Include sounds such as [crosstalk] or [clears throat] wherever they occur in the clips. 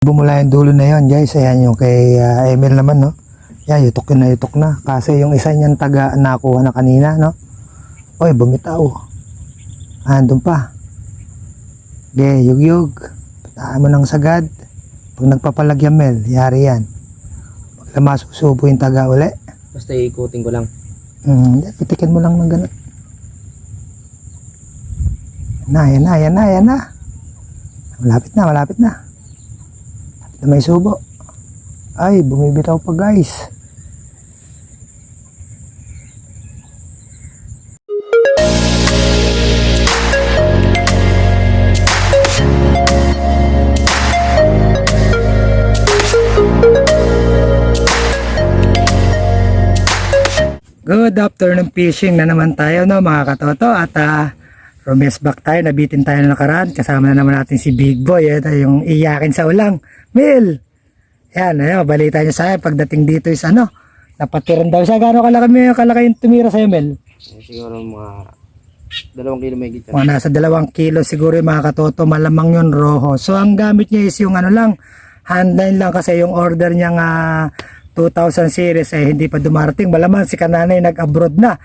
Bumula yung dulo na yon guys. Ayan yung kay ah, Emil naman, no? Yan, yutok na yutok na. Kasi yung isa niyang taga nakuha na kanina, no? Oy, bumitaw. Andun pa. Ge, yug-yug. Pataan mo ng sagad. Pag nagpapalagyan, Mel, yari yan. Pag masusubo yung taga uli. Basta ikutin ko lang. Hmm, pitikin mo lang ng ganun. Na, yan na, yan na, yan na. Malapit na, malapit na. Na may subo. Ay, bumibitaw pa guys. Good afternoon fishing na naman tayo no mga katoto. At uh, Romes back tayo, nabitin tayo na nakaraan. Kasama na naman natin si Big Boy. Ito yung iyakin sa ulang Mil! Yan, ayun, balita niyo sa akin pagdating dito is ano napatiran daw siya, gano'ng kalaki, kalaki yung tumira sa'yo Mel? Eh, siguro mga dalawang kilo may gityan. Mga nasa dalawang kilo siguro yung mga katoto, malamang yun roho. So ang gamit niya is yung ano lang, handline lang kasi yung order niya nga 2000 series eh hindi pa dumarating. Malamang si Kananay nag-abroad na.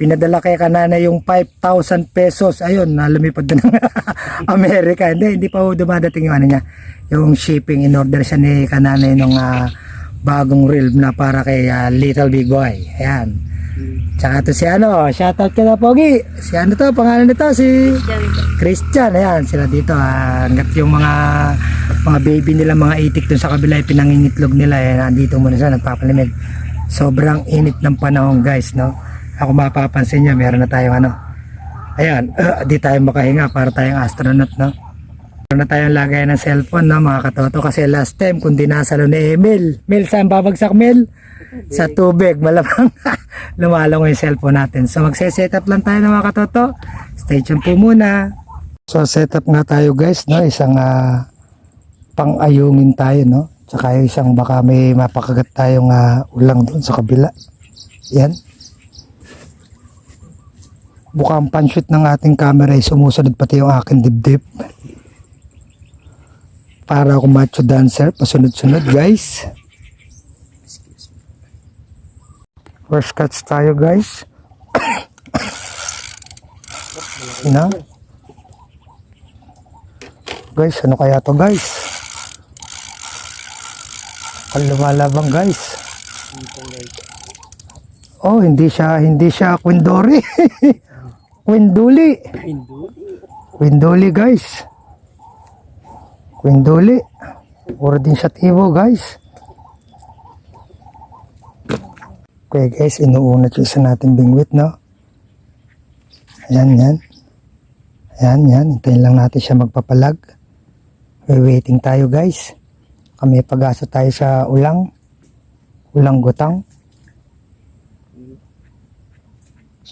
Pinadala kay Kananay yung 5,000 pesos. Ayun, lumipad na ng [laughs] Amerika. Hindi, hindi pa dumadating yung ano niya. Yung shipping in order siya ni Kananay nung ah, bagong reel na para kay ah, Little Big Boy. Ayan. Tsaka to si ano, shoutout ka na Pogi. Si ano to, pangalan nito si Christian. Ayan, sila dito. Ah, hanggat yung mga mga baby nila, mga itik dun sa kabila, ay pinangingitlog nila. Eh, nandito muna siya, nagpapalimig. Sobrang init ng panahon guys, no? Ako mapapansin nyo, meron na tayong ano. Ayan, [clears throat] di tayo makahinga para tayong astronaut, no? Meron na tayong lagay ng cellphone, no, mga katoto. Kasi last time, kung dinasalo ni Emil. Mil, saan babagsak, Mil? Sa tubig, malamang [laughs] lumalango yung cellphone natin. So magse-set lang tayo ng mga katoto. Stay tuned po muna. So set up nga tayo guys, no? Isang ah, pang-ayungin tayo, no? Tsaka isang baka may mapakagat tayong ah, ulang doon sa kabila. Yan. Bukang pan-shoot ng ating camera ay sumusunod pati yung aking dibdib. Para ako macho dancer, pasunod-sunod guys. First cuts tayo guys. [coughs] na. Guys, ano kaya to guys? Ang lumalabang guys. Oh, hindi siya, hindi siya [laughs] kwindori. Kwinduli. Kwinduli guys. Kwinduli. Or din siya tibo guys. Okay guys, inuunat yung isa natin bingwit, no? Ayan, yan. Ayan, yan. Hintayin lang natin siya magpapalag. We're waiting tayo guys. Kami pag-asa tayo sa ulang. Ulang gutang.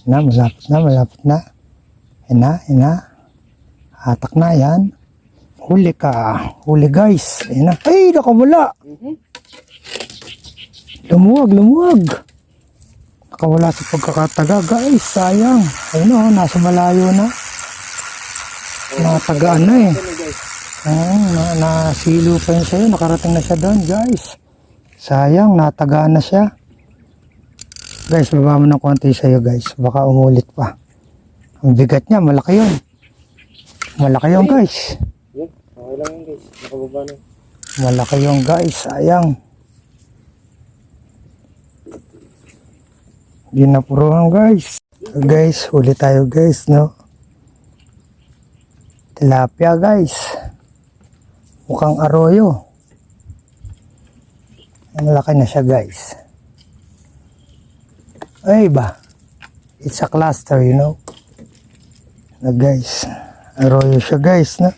Na, malapit na, malapit na. Ayan na, ayan na. Hatak na, yan. Huli ka. Huli guys. Ayan na. Ay, nakamula. Lumuwag, lumuwag. Nakawala sa pagkakataga. Guys, sayang. Ayun o, nasa malayo na. Natagaan na eh. Oo, na, nasilo pa yun sa'yo. Nakarating na siya doon, guys. Sayang, natagaan na siya. Guys, baba mo ng konti sa'yo, guys. Baka umulit pa. Ang bigat niya, malaki yun. Malaki yun, guys. Yun, okay lang yun guys. Nakababa na. Malaki yung guys, sayang. Ginapuruhan guys. Guys, huli tayo guys, no? Tilapia guys. Mukhang arroyo. Ang laki na siya guys. Ay ba? It's a cluster, you know? Na guys. Arroyo siya guys, no?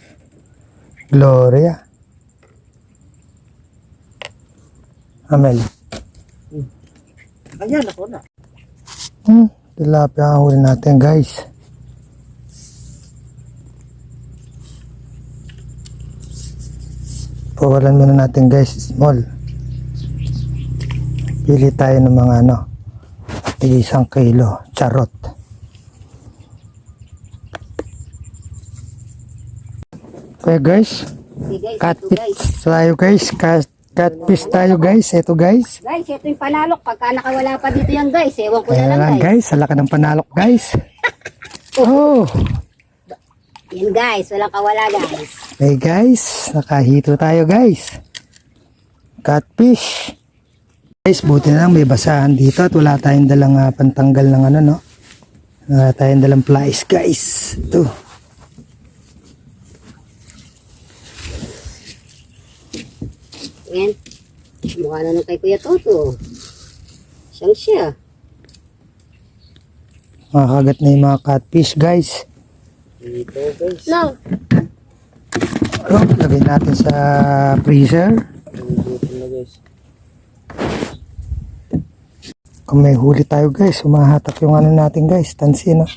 Gloria. Amel. Ayan, ako na. Hmm, tilapia ang huli natin guys. Pawalan muna natin guys, small. Pili tayo ng mga ano, tig isang kilo, charot. Okay guys, Catfish tayo guys. Cat, catfish tayo guys. Ito guys. Guys, ito yung panalok. Pagka nakawala pa dito yan guys, ewan ko na lang guys. guys. Sa laki ng panalok guys. [laughs] Oh. Yan guys, walang kawala guys. Okay guys. Nakahito tayo guys. Catfish. Guys, buti na lang may basahan dito at wala tayong dalang ah, pantanggal ng ano no. Wala tayong dalang flies guys. Ito. Yan. Mukha na nung kay Kuya Toto. Siyang siya. Makakagat na yung mga catfish guys. Dito guys. No. Oh, lagay natin sa freezer. Dito na guys. Kung may huli tayo guys, umahatak yung ano natin guys, tansi no.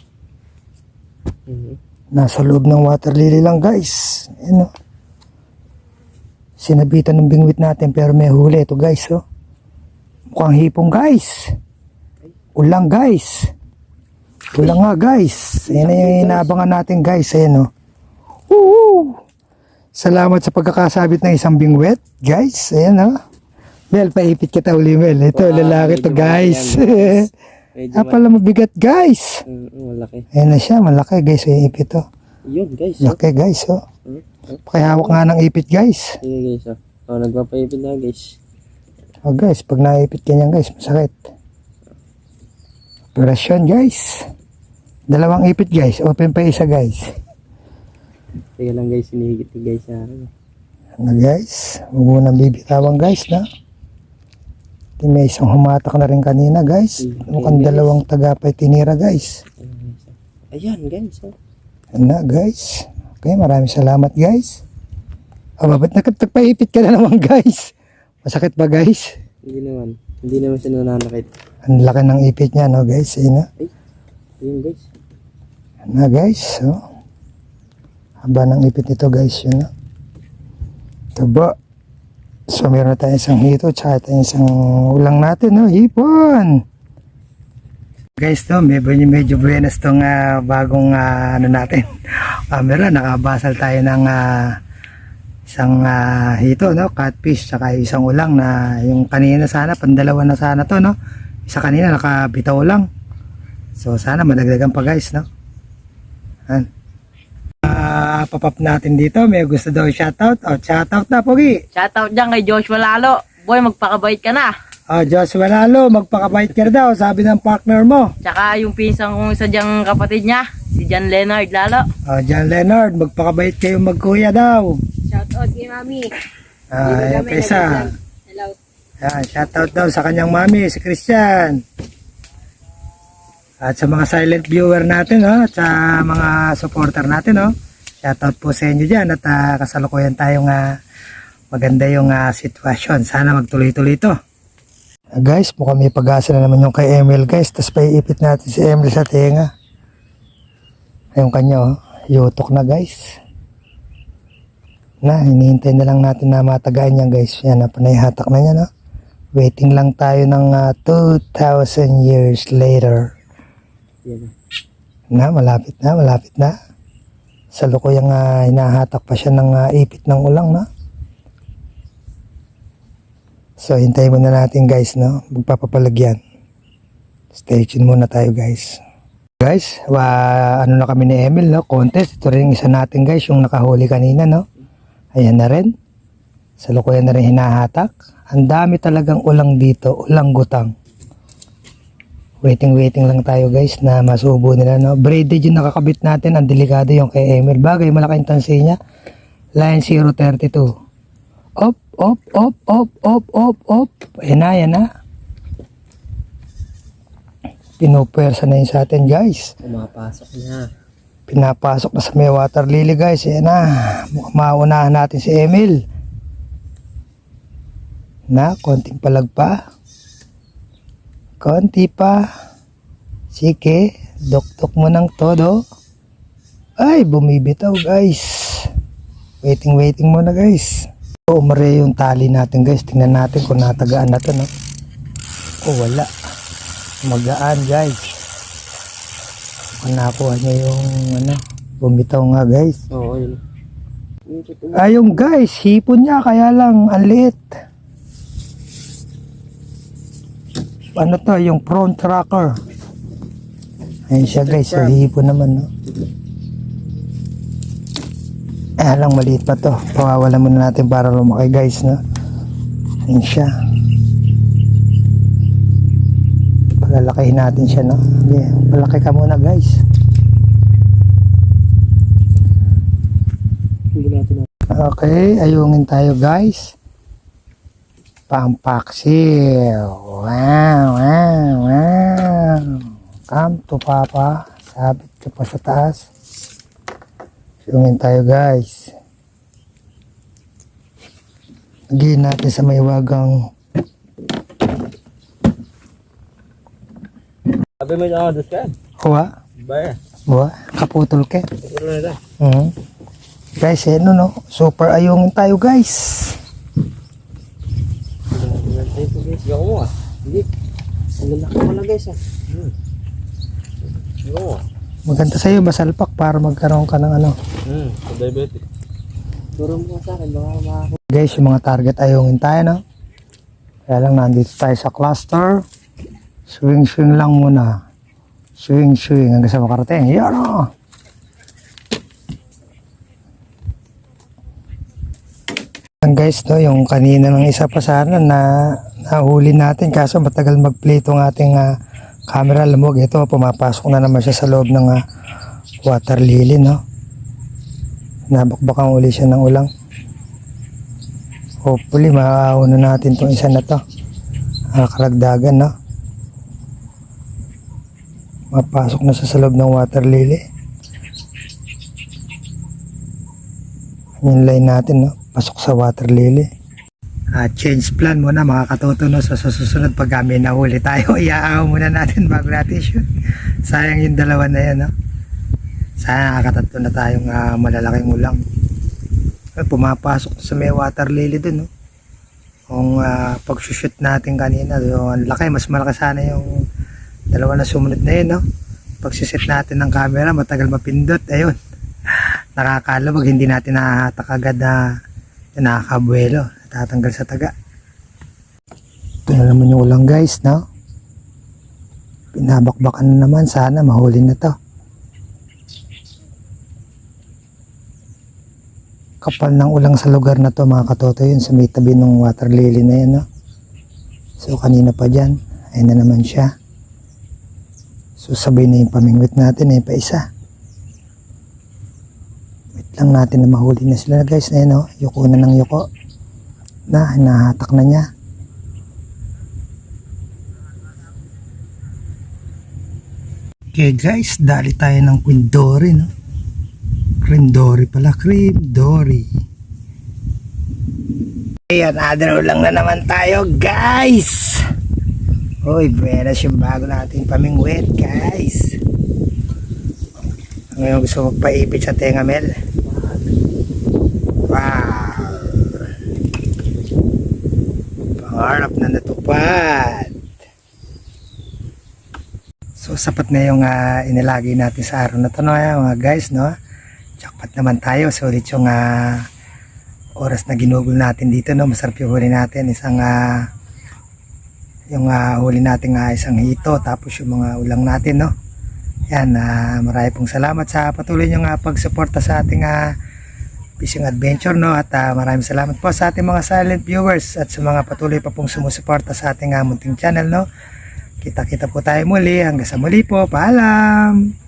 Mhm. Nasa loob ng water lily lang guys. Ayan o. Sinabitan ng bingwit natin pero may huli ito guys oh. Mukhang hipong guys. Ulang guys. Ulang nga guys. Ayan na yung inaabangan natin guys. Ayan o. Woo! Salamat sa pagkakasabit ng isang bingwit guys. Ayan o. Mel, paipit kita uli Mel. Ito, Wow, lalaki to guys. yan, [laughs] Medyo ah, pala mabigat guys. Mm, malaki. Ayan na siya, malaki guys. Yung ipit oh. Yun guys. Oh. Laki guys, oh. Hmm? Oh, Pakihawak nga ng ipit guys. Sige guys. Oh, oh nagpapaipin na guys. Oh guys, pag naipit ganyan guys, masakit. Operasyon guys. Dalawang ipit guys, open pa isa guys. Sige lang guys, sinihigit ni guys sa akin. Ano guys, huwag mo nang bibitawan guys na. Di may isang humatak na rin kanina guys. Mukhang dalawang tagapay tinira guys. Ayan guys. Oh. Yan na guys. Okay, maraming salamat guys. Aba, ba't nakatagpaipit ka na naman guys? Masakit ba guys? Hindi naman. Hindi naman siya nananakit. Ang laki ng ipit niya no guys. Ayun na. Ayun guys. Yan na guys. So, haba ng ipit nito guys. Yun na. Ito ba? So, meron tayong isang hito. Tsaka tayong isang ulang natin. No? Hipon! Guys, to, medyo, medyo buenas tong ah, bagong ah, ano natin. [laughs] Camera, nakabasal tayo ng ah, isang ah, hito, no? Catfish, tsaka isang ulang na yung kanina sana, pandalawa na sana to, no? Isa kanina, nakabitaw lang. So, sana madagdagan pa guys, no? Yan. Ah, papap natin dito. May gusto daw shoutout. Oh, shoutout na, Pogi. Shoutout dyan kay Joshua Lalo. Boy, magpakabait ka na. Oh, Joshua Lalo, magpakabait ka daw, sabi ng partner mo. Tsaka yung pinsan kong isa dyang kapatid niya, si John Leonard Lalo. Oh, John Leonard, magpakabait kayo magkuya daw. Shoutout kay Mami. Ah, pa isa. Hello. Yan, shoutout daw sa kanyang mami, si Christian. At sa mga silent viewer natin, oh, at sa mga supporter natin, oh. Shoutout po sa inyo dyan at ah, kasalukuyan tayong ah, maganda yung ah, sitwasyon. Sana magtuloy-tuloy ito. guys, mukhang may pag-asa na naman yung kay Emil guys. Tapos paiipit natin si Emil sa tenga. Yung kanya, oh, yutok na guys. Na, hinihintay na lang natin na matagaan yan guys. Yan, na panayhatak na niya, no? Waiting lang tayo ng ah, 2,000 years later. Yan. Na, malapit na, malapit na. Sa lukuyang uh, hinahatak pa siya ng ah, ipit ng ulang, no? So, hintayin muna natin guys, no? Magpapapalagyan. Stay tuned muna tayo guys. Guys, wa, ano na kami ni Emil, no? Contest. Ito rin isa natin guys, yung nakahuli kanina, no? Ayan na rin. Sa lukuyan na rin hinahatak. Ang dami talagang ulang dito, ulang gutang. Waiting waiting lang tayo guys na masubo nila no. Braided yung nakakabit natin, ang delikado yung kay Emil. Bagay malaking tansi niya. Line 032. Op, op, op, op, op, op, op. Ayan na, ayan na. Pinupwersa na yun sa atin guys. Pumapasok na. Pinapasok na sa may water lily guys. Ayan na. Mukhang maunahan natin si Emil. Na, konting palag pa. Konti pa. Sige, doktok mo ng todo. Ay, bumibitaw guys. Waiting, waiting muna guys. So, umare yung tali natin guys. Tingnan natin kung natagaan na to, no? Oh, wala. Magaan guys. Kung nakuha niya yung ano, bumitaw nga guys. Oo, yun. Ayun guys, hipon niya kaya lang ang liit. Ano to, yung prawn tracker. Ayun siya guys, so hipon naman no. Eh lang maliit pa to. Pawawalan muna natin para lumaki guys no. Ayun siya. Palalakihin natin siya no. Yeah, palaki ka muna guys. Okay, ayungin tayo guys. Pampaksil. Wow, wow, wow. Come to papa. Sabit ka pa sa taas. Ayungin tayo guys. Lagyan natin sa may wagang Sabi mo yung dos ka? huwa. Ba? Huwa. Kaputol ke. Ito na ito. Mhm. Guys, eh, no, no. Super ayungin tayo guys. Ito guys. Gawa mo ah. Hindi. Ang lalaki mo lang guys ah. Hmm. Gawa mo ah. Maganda sa'yo, basalpak para magkaroon ka ng ano. Hmm. Sa diabetic. Turo mo sa akin. Baka makakot. Guys, yung mga target ayungin tayo, no? Kaya lang nandito tayo sa cluster. Swing, swing lang muna. Swing, swing. Hanggang sa makarating. Yan! Yan, guys, no, yung kanina ng isa pa sana na nahuli natin kaso matagal mag-play itong ating ah, camera lumog. Ito, pumapasok na naman siya sa loob ng ah, water lily, no? Nabakbakan uli siya ng ulang. Hopefully, maauna natin tong isa na to. Ah, karagdagan, no? Mapasok na siya sa loob ng water lily. Yung line natin, no? Pasok sa water lily. Ah, change plan muna mga katoto, no? So, sa susunod pag kami nahuli tayo, [laughs] iaaw muna natin bago natin shoot. Sayang yung dalawa na yan, no? Sana nakakatatlo na tayong ah, malalaking ulang. Ay, pumapasok sa may water lily dun, no? Kung uh, pag-shoot natin kanina, yung ang laki, mas malaki sana yung dalawa na sumunod na yun, no? Pag-set natin ng camera, matagal mapindot, ayun. [laughs] Nakakalabag, hindi natin nahahatak agad na nakakabuelo, natatanggal sa taga. Ito na naman yung ulang guys, no? Pinabakbakan na naman, sana mahuli na to. kapal ng ulang sa lugar na to mga katoto yun sa may tabi ng water lily na yan no? so kanina pa dyan ayun na naman siya so sabay na yung pamingwit natin eh pa isa wait lang natin na mahuli na sila guys na yun no? yuko na ng yuko na hinahatak na niya okay guys dali tayo ng kwindori no Cream Dory pala, Cream Dory. Ayan, adro lang na naman tayo, guys! Uy, buenas yung bago nating pamingwit, guys. Ngayon gusto magpaipit sa tenga, Mel. Wow! Pangarap na natupad. So, sapat na yung ah, inilagay natin sa araw na to, no, mga guys, no? jackpot naman tayo. Sulit yung ah, oras na ginugol natin dito. No? Masarap yung huli natin. Isang ah, yung ah, huli natin nga isang hito. Tapos yung mga ulang natin. No? Yan. ah, marami pong salamat sa patuloy nyo nga pagsuporta sa ating ah, fishing adventure. No? At ah, maraming salamat po sa ating mga silent viewers at sa mga patuloy pa pong sumusuporta sa ating ah, munting channel. No? Kita-kita po tayo muli. Hanggang sa muli po. Paalam!